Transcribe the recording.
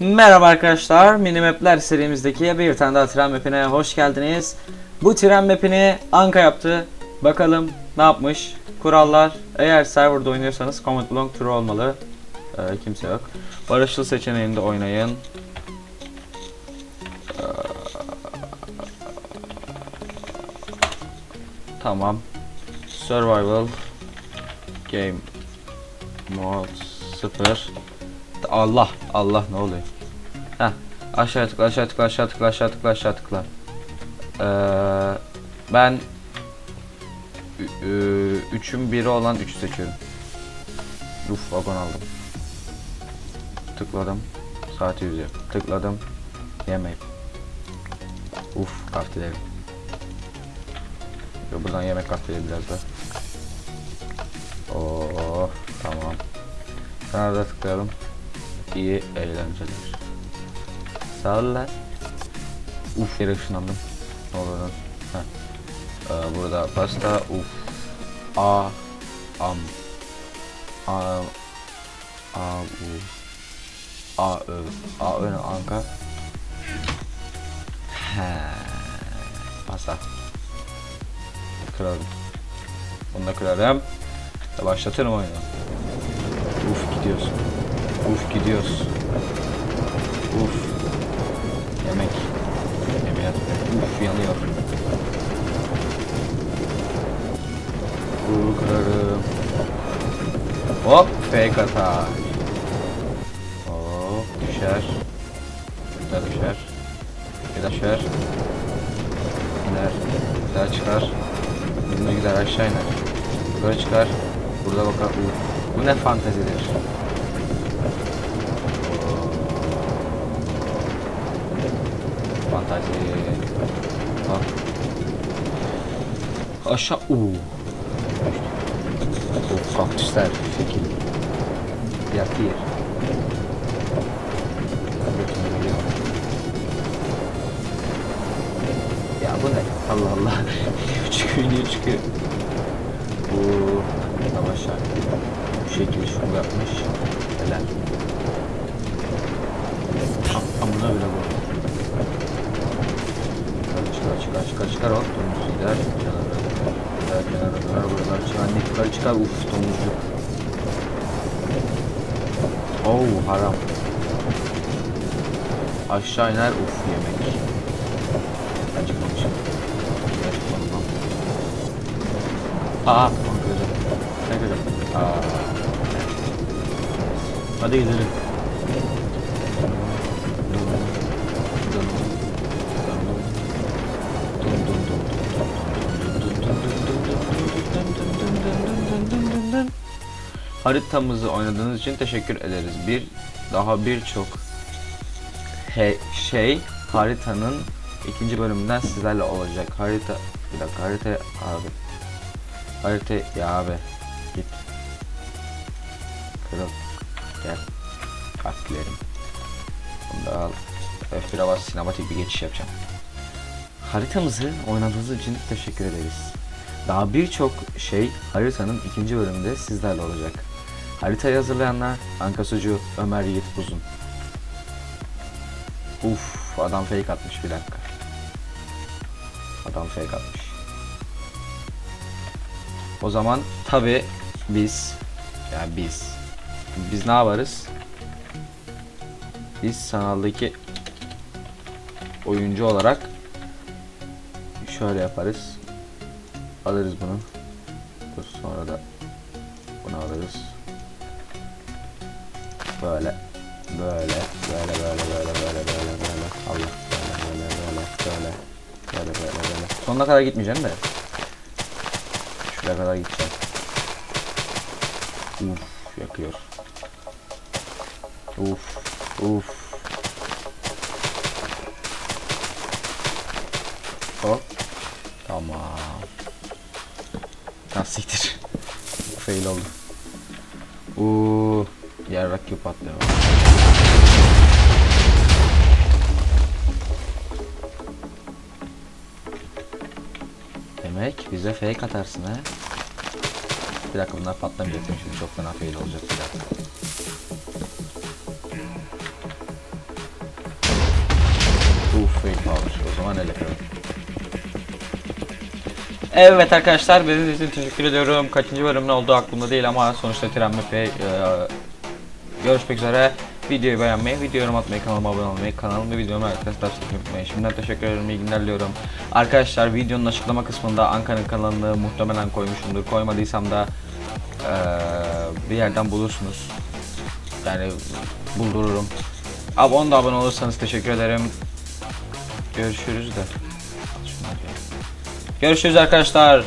Merhaba arkadaşlar, Minimap'ler serimizdeki bir tane daha tren mapine hoş geldiniz. Bu tren mapini Anka yaptı. Bakalım ne yapmış? Kurallar, eğer serverda oynuyorsanız Command Block True olmalı. Ee, kimse yok. Barışçıl seçeneğinde oynayın. Ee, Tamam. Survival Game Mode 0 Allah Allah ne oluyor? Heh aşağı tıkla aşağı tıkla aşağı tıkla aşağı tıkla aşağı tıkla. Ee, ben üçün biri olan 3 seçiyorum. Uf vagon aldım. Tıkladım. Saati yüzüyor. Tıkladım. Yemek. Uf kafteleri. Buradan yemek kafteleri biraz da. Oo tamam. Kanada tıklayalım. İyi eğlenceler. Sağ ol lan. Uf yere ışınlandım. Ne olur. Ee, burada pasta uf. A am. A A U A Ö A Ö Anka. He. Pasta. Kıralım. Bunu da kırarım. Ve başlatıyorum oyunu. Uf gidiyoruz. Uf gidiyoruz. Uf. Yemek. Yemeğe Uf yanıyor. Uf kırarım. Hop fake atar. Hop düşer. Bir daha düşer. Bir daha düşer. İner. Bir daha çıkar. Bunu gider aşağı iner. Böyle çıkar. Burada bakar. Uf. Bu ne fantezidir. Bak. Aşağı. Uuu. Of kaktüsler. Şekil. Yatı yer. Ya bu ne? Allah Allah. Niye çıkıyor niye çıkıyor? Bu. Bu şekil şunu yapmış. Helal. Tam amına bile bu. Çıkar çıkar çıkar hop domuz gider. Kenara gider kenara döner buralar çıkar. Anne yukarı çıkar uf domuzcuk. Oo haram. Aşağı iner uf yemek. Acıkmamışım. Acıkmadım lan. Aa, onu kıracağım. Ne kıracağım? Aa. Hadi gidelim. Haritamızı oynadığınız için teşekkür ederiz. Bir daha birçok şey haritanın ikinci bölümünden sizlerle olacak. Harita bir dakika harita abi. Harita ya abi git. Kırıl. Gel. Kalplerim. Bunu da al. F1'e bas sinematik bir geçiş yapacağım. Haritamızı oynadığınız için teşekkür ederiz. Daha birçok şey haritanın ikinci bölümünde sizlerle olacak. Haritayı hazırlayanlar Anka Sucu, Ömer Yiğit Uzun. Uf, adam fake atmış bir dakika. Adam fake atmış. O zaman tabi biz, yani biz, biz ne yaparız? Biz sanaldaki oyuncu olarak şöyle yaparız. Alırız bunu. Dur sonra da bunu alırız. Böyle. Böyle. Böyle böyle böyle böyle böyle böyle. Allah böyle böyle böyle böyle. Böyle böyle böyle. Sonuna kadar gitmeyeceğim de. Şuraya kadar gideceğim. Uf yakıyor. Uf uf. Hop. Tamam. Siktir. Fail oldu. Uuu. Yarrak gibi patlıyor. Demek bize fake atarsın ha. Bir dakika bunlar patlamayacak. Şimdi çok fena fail olacak bir dakika. Tamamdır. O zaman el yapıyorum. Evet arkadaşlar benim için teşekkür ediyorum. Kaçıncı bölüm ne oldu aklımda değil ama sonuçta Tren Map'e e, görüşmek üzere. Videoyu beğenmeyi, video atmayı, kanalıma abone olmayı, kanalımda videomu arkadaşlar unutmayın. Şimdiden teşekkür ederim, iyi günler diliyorum. Arkadaşlar videonun açıklama kısmında Ankara'nın kanalını muhtemelen koymuşumdur. Koymadıysam da e, bir yerden bulursunuz. Yani buldururum. Abi da abone olursanız teşekkür ederim. Görüşürüz de. Görüşürüz arkadaşlar.